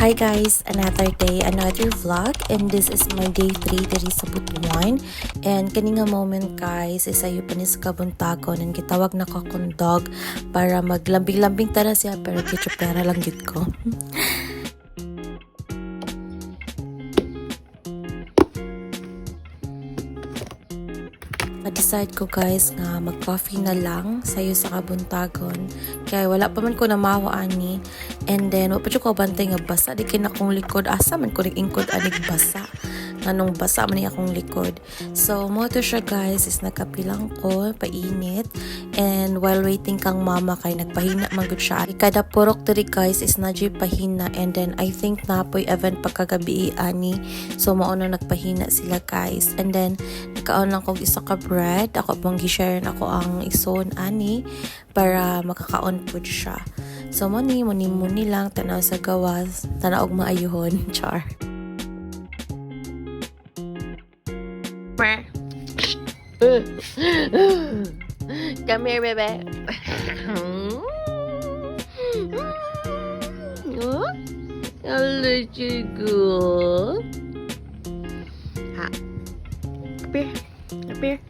Hi guys, another day, another vlog and this is my day 3 diri sa Butuan and kani nga moment guys is ayo pa ni sa kabuntagon and gitawag na ko akong dog para maglambing-lambing tara siya pero kitso pera lang gid ko. Na-decide ko guys nga mag-coffee na lang sayo sa kabuntagon. Kaya wala pa man ko na ani. And then, siya ko bantay nga basa. Di kin akong likod. Asa man ko rin ingkod anig basa. Nganong basa man akong likod. So, mo to siya guys is nakapilang ko, painit. And while waiting kang mama kay nagpahina man siya. Kada purok diri guys is na pahina. And then, I think na po'y event pagkagabi ani. So, mauna nagpahina sila guys. And then, nagkaon lang kog isa ka bread. Ako pong gishare ako ang ison ani para makakaon po siya. So, muni, muni, muni lang, tanaw sa gawas, tanaw og maayuhon, char. Come here, baby. oh, look you good. Ha. Come here. come here.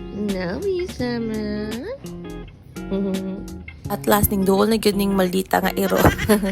now, you, Summer. At last, ning dool na gyud ning maldita nga iro.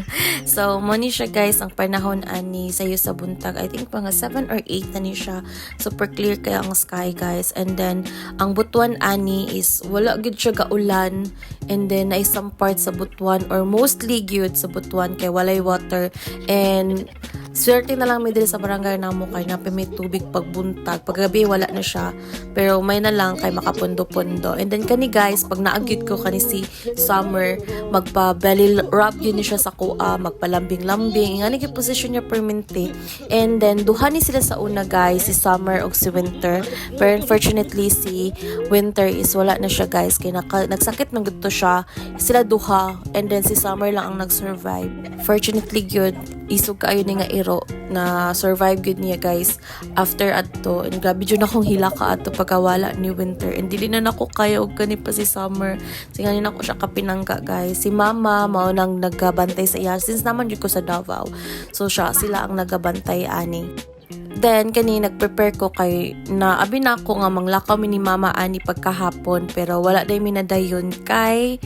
so, mo ni siya guys, ang panahon ani sayo sa buntag. I think mga 7 or 8 na ni siya. Super clear kaya ang sky guys. And then, ang butuan ani is wala gyud siya gaulan. And then, ay some parts sa butuan or mostly gyud sa butuan kay walay water. And Swerte na lang may dili sa barangay namo kay napi tubig pagbuntag. Paggabi wala na siya. Pero may na lang kay makapundo-pundo. And then kani guys, pag naagyud ko kani si Summer, magpa belly rub yun siya sa kuha, magpalambing-lambing. Nga naging position niya permanente. And then duha ni sila sa una guys, si Summer ug si Winter. Pero unfortunately si Winter is wala na siya guys kay naka, nagsakit ng gusto siya. Sila duha and then si Summer lang ang nag-survive. Fortunately good, isog kaayo ni nga iro na survive good niya guys. After adto and grabe jud akong hila ka ato pagkawala ni winter. And dili na nako kaya og kani pa si summer. Singanin ako siya kapinangka guys. Si mama mao nang nagabantay sa iya. Since naman jud ko sa Davao. So siya sila ang nagabantay ani. Then, kani nag-prepare ko kay na abi na ako nga manglakaw mi ni mama ani pagkahapon. Pero wala day minadayon kay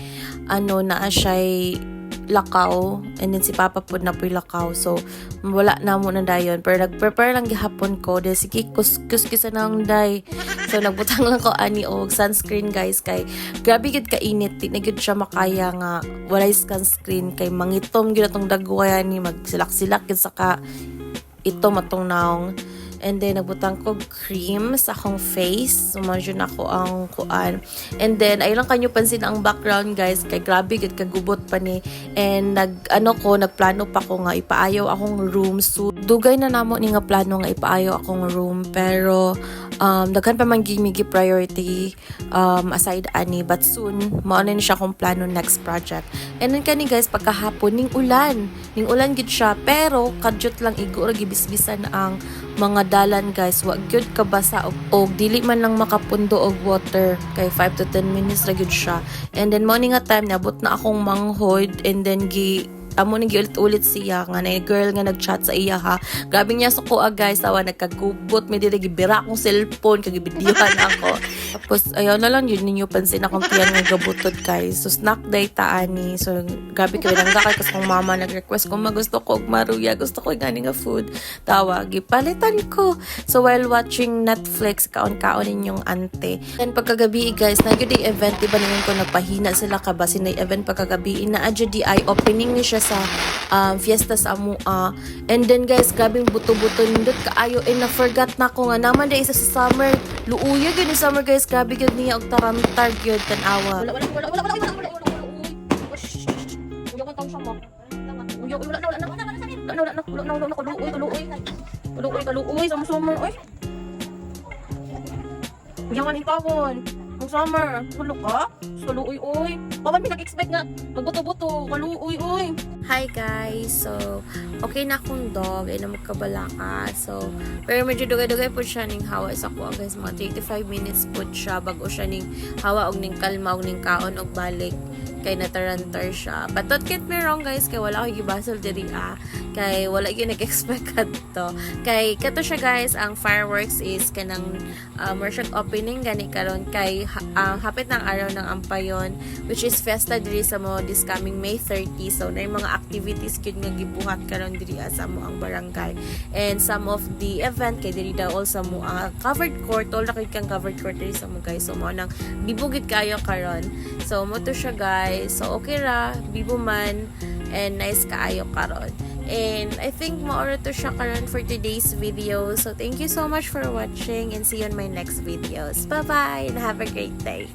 ano naa siya'y lakaw and then si papa po na po'y lakaw. So wala na mo na dayon. Pero nag-prepare lang gihapon ko. Dahil sige kus kuskisa na ang day. So nagbutang lang ko ani og sunscreen guys. Kay grabe gid ka init di na siya makaya nga. Walay sunscreen. Kay mangitom gid atong dagway ni. Magsilak-silak gid sa ka ito matong naong And then, nagbutang ko cream sa akong face. So, medyo na ako ang kuan. And then, ay lang kanyo pansin ang background, guys. Kay grabe, gid kagubot pa ni. And, nag, ano ko, nagplano pa ko nga, ipaayaw akong room. So, dugay na namo ni nga plano nga ipaayaw akong room. Pero, um, daghan pa man gimigi priority um, aside ani. But soon, mauna ni siya akong plano next project. And then, kani guys, pagkahapon, ning ulan. Ning ulan gid siya. Pero, kadyot lang igo, gibisbisan ang mga dalan guys. Wa gyud kabasa og, og dili man lang makapundo og water. Kay 5 to 10 minutes ra gyud siya. And then morning nga time nabot na akong manghod and then gi amo ni giulit-ulit siya nga na girl nga nag-chat sa iya ha? Grabe niya sa kuha guys awa nagkagubot. May dili gibira akong cellphone kag gibidyohan ako. Tapos ayaw na lang yun ninyo pansin akong tiyan nga gabutod guys. So snack day ta ani. So grabe kay nang kay kas kong mama nag-request kung magusto ko og maruya gusto ko gani nga food tawag gipalitan ko. So while watching Netflix kaon-kaon ninyong ante. Then pagkagabi guys na gyud event di ba ninyo ko nagpahina sila ka ba. Sinay event pagkagabi na adyo di ay opening ni siya sa um, fiesta sa amua. And then guys, grabing buto-buto nindot kaayo and na-forgot na ko nga naman dahil isa si Summer. Luuya yun ni Summer guys, grabe yun niya og tarantar yun tanawa. Wala, wala, wala, wala, wala, wala, wala, wala, Uyawan ni Pawon. Ang summer. Sulo ka? Sulo uy uy. Paman may nag-expect nga. Magbuto-buto. Kaluoy uy. Hi guys! So, okay na akong dog ay na magkabalaka. So, pero medyo dugay-dugay po siya ning hawa sa kuha guys. Mga 35 minutes po siya bago siya ning hawa og ning kalma og ning kaon og balik. kay natarantar siya. But don't get me wrong guys, kay wala ko gibasol diri ah. Kay wala gyud nag-expect kadto. Kay kato siya guys, ang fireworks is kanang um, workshop opening gani karon kay ah, hapit ng araw ng Ampayon which is fiesta diri sa mo this coming May 30. So na mga activities gyud nga gibuhat karon diri ah, sa mo ang barangay. And some of the event kay diri daw all sa mo ang covered court, all kay kang covered court diri sa mo guys. So mo nang bibugit kayo karon. So mo to siya guys. So okay ra, bibo man and nice kaayo karon. And I think maoro to siya karon for today's video. So thank you so much for watching and see you on my next videos. Bye-bye and have a great day.